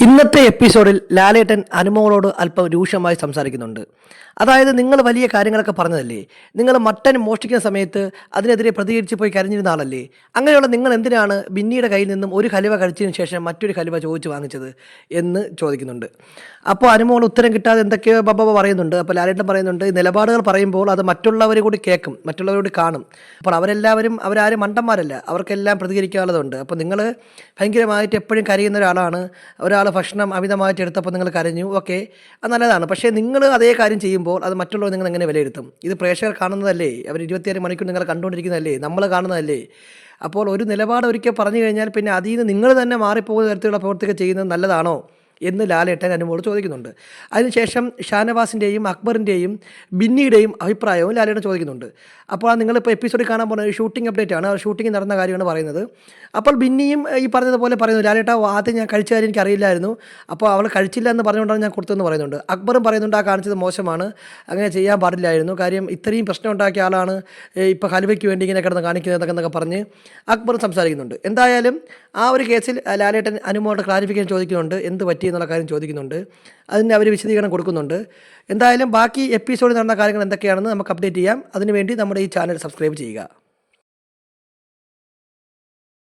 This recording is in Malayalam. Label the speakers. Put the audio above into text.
Speaker 1: ഇന്നത്തെ എപ്പിസോഡിൽ ലാലേട്ടൻ അനുമോളോട് അല്പം രൂക്ഷമായി സംസാരിക്കുന്നുണ്ട്. അതായത് നിങ്ങൾ വലിയ കാര്യങ്ങളൊക്കെ പറഞ്ഞതല്ലേ? നിങ്ങൾ മട്ടൻ മോഷ്ടിക്കുന്ന സമയത്ത് അതിനെതിരെ പ്രതികരിച്ച് പോയി കരഞ്ഞിരുന്ന ആളല്ലേ? അങ്ങനെയുള്ള നിങ്ങൾ എന്തിനാണ് ബിന്നിയുടെ കയ്യിൽ നിന്നും ഒരു ഹലുവ കഴിച്ചതിന് ശേഷം മറ്റൊരു ഹലുവ ചോദിച്ച് വാങ്ങിച്ചത് എന്ന് ചോദിക്കുന്നുണ്ട്. അപ്പോൾ അനുമോൾ ഉത്തരം കിട്ടാതെ എന്തൊക്കെയോ ബബ പറയുന്നുണ്ട്. അപ്പോൾ ലാലേട്ടൻ പറയുന്നുണ്ട് നിലപാടുകൾ പറയുമ്പോൾ അത് മറ്റുള്ളവർ കൂടി കേൾക്കും മറ്റുള്ളവരോട് കാണും. അപ്പോൾ അവരെല്ലാവരും അവരാരും മണ്ടന്മാരല്ല. അവർക്കെല്ലാം പ്രതികരിക്കാനുള്ളതുണ്ട്. അപ്പോൾ നിങ്ങൾ ഭയങ്കരമായിട്ട് എപ്പോഴും കരയുന്ന ഒരാളാണ്. ഒരാൾ ഭക്ഷണം അമിതമായിട്ട് എടുത്തപ്പോൾ നിങ്ങൾ കരഞ്ഞു. ഓക്കെ അത് നല്ലതാണ്. പക്ഷേ നിങ്ങൾ അതേ കാര്യം ചെയ്യുമ്പോൾ അത് മറ്റുള്ളവർ നിങ്ങൾ എങ്ങനെ വിലയിരുത്തും? ഇത് പ്രേക്ഷകർ കാണുന്നതല്ലേ? അവർ ഇരുപത്തിയേഴ് മണിക്കൂർ നിങ്ങൾ കണ്ടുകൊണ്ടിരിക്കുന്നതല്ലേ? നമ്മൾ കാണുന്നതല്ലേ? അപ്പോൾ ഒരു നിലപാട് ഒരിക്കൽ പറഞ്ഞു കഴിഞ്ഞാൽ പിന്നെ അതിൽ നിന്ന് നിങ്ങൾ തന്നെ മാറിപ്പോകുന്ന തരത്തിലുള്ള പ്രവർത്തികൾ ചെയ്യുന്നത് നല്ലതാണോ? എന്ന് ലാലേട്ടൻ അനുമോട് ചോദിക്കുന്നുണ്ട്. അതിനുശേഷം ഷാനവാസിന്റെയും അക്ബറിന്റെയും ബിന്നിയുടെയും അഭിപ്രായവും ലാലേട്ടൻ ചോദിക്കുന്നുണ്ട്. അപ്പോൾ നിങ്ങളിപ്പോൾ എപ്പിസോഡിൽ കാണാൻ പോകുന്ന ഷൂട്ടിംഗ് അപ്ഡേറ്റ് ആണ്. ഷൂട്ടിംഗ് നടന്ന കാര്യമാണ് പറയുന്നത്. അപ്പോൾ ബിന്നിയും ഈ പറഞ്ഞതുപോലെ പറയുന്നു ലാലേട്ട ആദ്യം ഞാൻ കഴിച്ച കാര്യം എനിക്ക് അറിയില്ലായിരുന്നു. അപ്പോൾ അവൾ കഴിച്ചില്ല എന്ന് പറഞ്ഞുകൊണ്ടാണ് ഞാൻ കൊടുത്തതെന്ന് പറയുന്നുണ്ട്. അക്ബറും പറയുന്നുണ്ട് ആ കാണിച്ചത് മോശമാണ്. അങ്ങനെ ചെയ്യാൻ പാടില്ലായിരുന്നു. കാര്യം ഇത്രയും പ്രശ്നം ഉണ്ടാക്കിയ ആളാണ്. ഇപ്പോൾ ഹലുവയ്ക്ക് വേണ്ടി ഇങ്ങനെ കിടന്ന് കാണിക്കുന്നത് എന്നൊക്കെ പറഞ്ഞ് അക്ബർ സംസാരിക്കുന്നുണ്ട്. എന്തായാലും ആ ഒരു കേസിൽ ലാലേട്ടൻ അനുമോട് ക്ലാരിഫിക്കേഷൻ ചോദിക്കുന്നുണ്ട്. എന്ത് പറ്റി? എന്നുള്ള കാര്യം ചോദിക്കുന്നുണ്ട്. അതിന് അവർ വിശദീകരണം കൊടുക്കുന്നുണ്ട്. എന്തായാലും ബാക്കി എപ്പിസോഡിൽ നടന്ന കാര്യങ്ങൾ എന്തൊക്കെയാണെന്ന് നമുക്ക് അപ്ഡേറ്റ് ചെയ്യാം. അതിനുവേണ്ടി നമ്മുടെ ഈ ചാനൽ സബ്സ്ക്രൈബ് ചെയ്യുക.